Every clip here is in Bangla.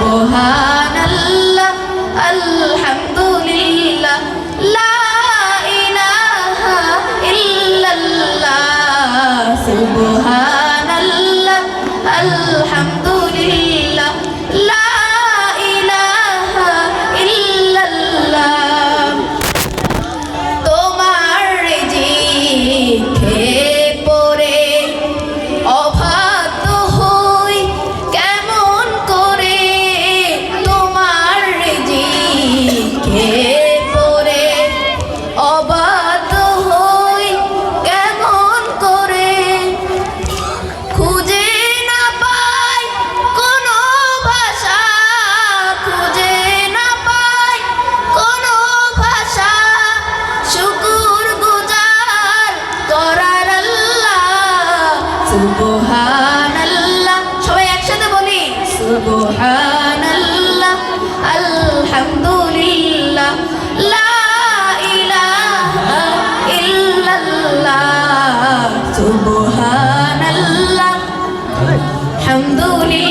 Oh, সুবহানাল্লাহ। সবাই একসাথে বলি সুবহানাল্লাহ আলহামদুলিল্লাহ লা ইলাহা ইল্লাল্লাহ সুবহানাল্লাহ আলহামদুলিল্লাহ।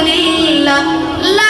রাসূলিল্লাহ